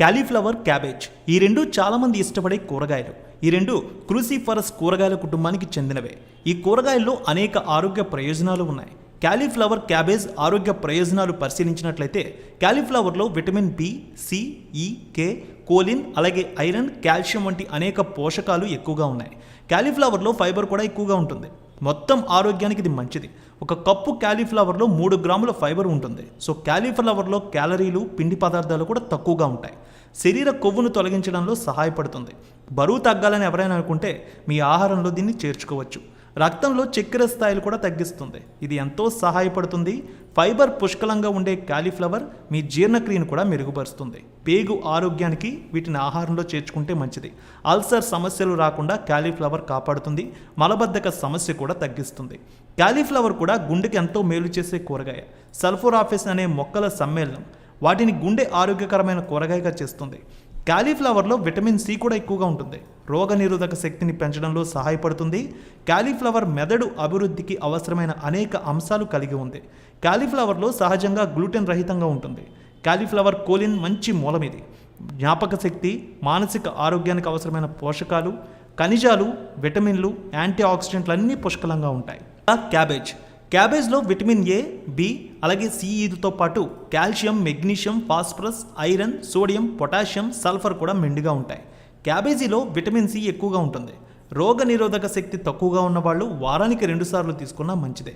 Cauliflower cabbage. ఈ రెండు చాలామంది ఇష్టపడే కూరగాయలు. ఈ రెండు క్రూసిఫరస్ కూరగాయల కుటుంబానికి చెందినవే. ఈ కూరగాయల్లో అనేక ఆరోగ్య ప్రయోజనాలు ఉన్నాయి. క్యాలీఫ్లవర్ క్యాబేజ్ ఆరోగ్య ప్రయోజనాలు పరిశీలించినట్లయితే క్యాలీఫ్లవర్లో vitamin B C E K choline అలాగే ఐరన్ కాల్షియం వంటి అనేక పోషకాలు ఎక్కువగా ఉన్నాయి. క్యాలీఫ్లవర్లో ఫైబర్ కూడా ఎక్కువగా ఉంటుంది. మొత్తం ఆరోగ్యానికి ఇది మంచిది. ఒక కప్పు క్యాలీఫ్లవర్లో మూడు గ్రాముల ఫైబర్ ఉంటుంది. సో క్యాలీఫ్లవర్లో క్యాలరీలు పిండి పదార్థాలు కూడా తక్కువగా ఉంటాయి. శరీర కొవ్వును తొలగించడంలో సహాయపడుతుంది. బరువు తగ్గాలని ఎవరైనా అనుకుంటే మీ ఆహారంలో దీన్ని చేర్చుకోవచ్చు. రక్తంలో చక్కెర స్థాయిలు కూడా తగ్గిస్తుంది. ఇది ఎంతో సహాయపడుతుంది. ఫైబర్ పుష్కలంగా ఉండే క్యాలీఫ్లవర్ మీ జీర్ణక్రియను కూడా మెరుగుపరుస్తుంది. పేగు ఆరోగ్యానికి వీటిని ఆహారంలో చేర్చుకుంటే మంచిది. అల్సర్ సమస్యలు రాకుండా క్యాలీఫ్లవర్ కాపాడుతుంది. మలబద్ధక సమస్య కూడా తగ్గిస్తుంది. క్యాలీఫ్లవర్ కూడా గుండెకి ఎంతో మేలు చేసే కూరగాయ. సల్ఫోరాఫిస్ అనే మొక్కల సమ్మేళనం వాటిని గుండె ఆరోగ్యకరమైన కూరగాయగా చేస్తుంది. క్యాలీఫ్లవర్లో విటమిన్ సి కూడా ఎక్కువగా ఉంటుంది. రోగనిరోధక శక్తిని పెంచడంలో సహాయపడుతుంది. క్యాలీఫ్లవర్ మెదడు అభివృద్ధికి అవసరమైన అనేక అంశాలు కలిగి ఉంది. క్యాలీఫ్లవర్లో సహజంగా గ్లూటెన్ రహితంగా ఉంటుంది. క్యాలీఫ్లవర్ కోలిన్ మంచి మూలం ఇది. జ్ఞాపక శక్తి మానసిక ఆరోగ్యానికి అవసరమైన పోషకాలు ఖనిజాలు విటమిన్లు యాంటీ ఆక్సిడెంట్లు అన్నీ పుష్కలంగా ఉంటాయి. క్యాబేజ్. క్యాబేజ్లో విటమిన్ ఏ బి అలాగే సిఈతో పాటు calcium magnesium phosphorus iron sodium potassium sulphur కూడా మెండుగా ఉంటాయి. క్యాబేజీలో విటమిన్ సి ఎక్కువగా ఉంటుంది. రోగ నిరోధక శక్తి తక్కువగా ఉన్నవాళ్ళు వారానికి రెండుసార్లు తీసుకున్నా మంచిదే.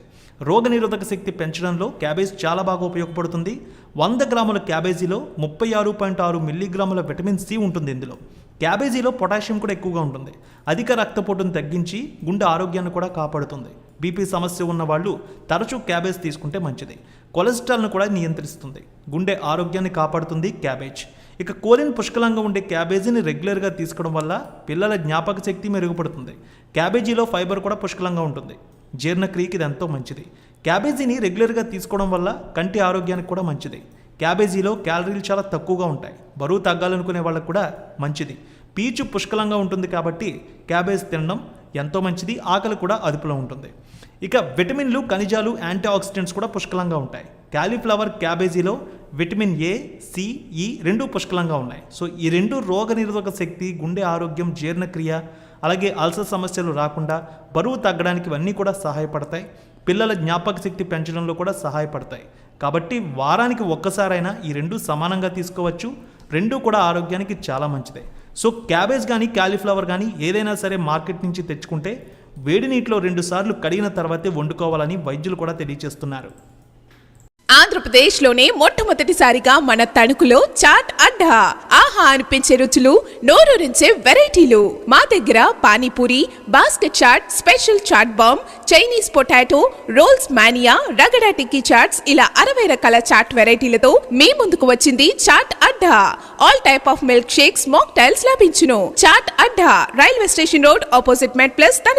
రోగ నిరోధక శక్తి పెంచడంలో క్యాబేజ్ చాలా బాగా ఉపయోగపడుతుంది. వంద గ్రాముల క్యాబేజీలో ముప్పై ఆరు పాయింట్ ఆరు మిల్లీగ్రాముల విటమిన్ సి ఉంటుంది ఇందులో. క్యాబేజీలో పొటాషియం కూడా ఎక్కువగా ఉంటుంది. అధిక రక్తపోటును తగ్గించి గుండె ఆరోగ్యాన్ని కూడా కాపాడుతుంది. బీపీ సమస్య ఉన్న వాళ్ళు తరచూ క్యాబేజ్ తీసుకుంటే మంచిది. కొలెస్ట్రాల్ను కూడా నియంత్రిస్తుంది. గుండె ఆరోగ్యాన్ని కాపాడుతుంది క్యాబేజ్. ఇక కోలిన్ పుష్కలంగా ఉండే క్యాబేజీని రెగ్యులర్గా తీసుకోవడం వల్ల పిల్లల జ్ఞాపక శక్తి మెరుగుపడుతుంది. క్యాబేజీలో ఫైబర్ కూడా పుష్కలంగా ఉంటుంది. జీర్ణక్రియకి ఇది ఎంతో మంచిది. క్యాబేజీని రెగ్యులర్గా తీసుకోవడం వల్ల కంటి ఆరోగ్యానికి కూడా మంచిది. క్యాబేజీలో క్యాలరీలు చాలా తక్కువగా ఉంటాయి. బరువు తగ్గాలనుకునే వాళ్ళకు కూడా మంచిది. పీచు పుష్కలంగా ఉంటుంది కాబట్టి క్యాబేజ్ తినడం ఎంతో మంచిది ఆకలి కూడా అదుపులో ఉంటుంది. ఇక విటమిన్లు ఖనిజాలు యాంటీ ఆక్సిడెంట్స్ కూడా పుష్కలంగా ఉంటాయి. క్యాలీఫ్లవర్ క్యాబేజీలో విటమిన్ ఏ సి ఈ రెండు పుష్కలంగా ఉన్నాయి. సో ఈ రెండు రోగనిరోధక శక్తి గుండె ఆరోగ్యం జీర్ణక్రియ అలాగే అల్సర్ సమస్యలు రాకుండా బరువు తగ్గడానికి ఇవన్నీ కూడా సహాయపడతాయి. పిల్లల జ్ఞాపక శక్తి పెంచడంలో కూడా సహాయపడతాయి. కాబట్టి వారానికి ఒక్కసారైనా ఈ రెండు సమానంగా తీసుకోవచ్చు. రెండు కూడా ఆరోగ్యానికి చాలా మంచిదే. సో క్యాబేజ్ కానీ క్యాలీఫ్లవర్ కానీ ఏదైనా సరే మార్కెట్ నుంచి తెచ్చుకుంటే వేడి నీటిలో రెండు సార్లు కడిగిన తర్వాతే వండుకోవాలని వైద్యులు కూడా తెలియజేస్తున్నారు ఆంధ్రప్రదేశ్లోనే మొట్టమొదటిసారిగా మన తణుకులో చాట్ అడ్డా. ఆహా అనిపించే రుచులు నోరూరించే వెరైటీలు. మా దగ్గర panipuri basket chat special chat bomb Chinese potato rolls mania ragda tikki chats ఇలా అరవై రకాల చాట్ వెరైటీలతో మీ ముందుకు వచ్చింది Chaat Adda. All type of milk shakes mock tails లభించును. Chaat Adda railway station road opposite Met Plus Tanuku